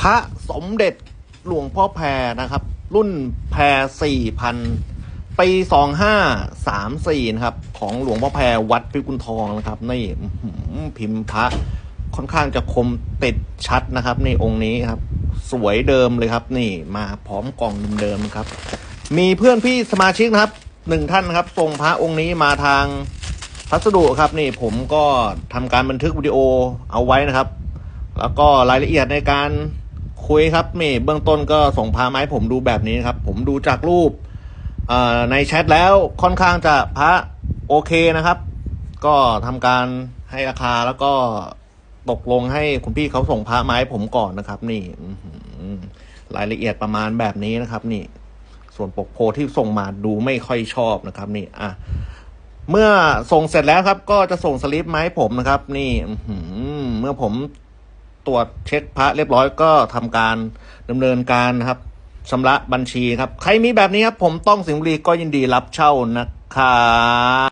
พระสมเด็จหลวงพ่อแพรนะครับ รุ่นแพรสี่พันปีสองห้าสามสี่นะครับ ของหลวงพ่อแพรวัดพิกุลทองนะครับนี่พิมพ์พระค่อนข้างจะคมติดชัดนะครับ ในองค์นี้ครับ สวยเดิมเลยครับ นี่มาพร้อมกล่องเดิมๆครับ มีเพื่อนพี่สมาชิกนะครับหนึ่งท่านนะครับส่งพระองค์นี้มาทางพัสดุครับนี่ผมก็ทำการบันทึกวิดีโอเอาไว้นะครับ แล้วก็รายละเอียดในการคุยครับนี่เบื้องต้นก็ส่งพามาให้ผมดูแบบนี้ครับ ผมดูจากรูปในแชทแล้วค่อนข้างจะพระโอเคนะครับ ก็ทำการให้ราคาแล้วก็ตกลงให้คุณพี่เขาส่งพระมาให้ผมก่อนนะครับ นี่รายละเอียดประมาณแบบนี้นะครับ นี่ ส่วนปกโพที่ส่งมาดูไม่ค่อยชอบนะครับ นี่อะเมื่อส่งเสร็จแล้วครับ ก็จะส่งสลิปมาให้ผมนะครับ นี่เมื่อผม ตรวจเช็คพระเรียบร้อยก็ทำการดำเนินการนะครับชำระบัญชีครับ ใครมีแบบนี้ครับ ผมต้องสิงห์บุรีก็ยินดีรับเช่านะครับ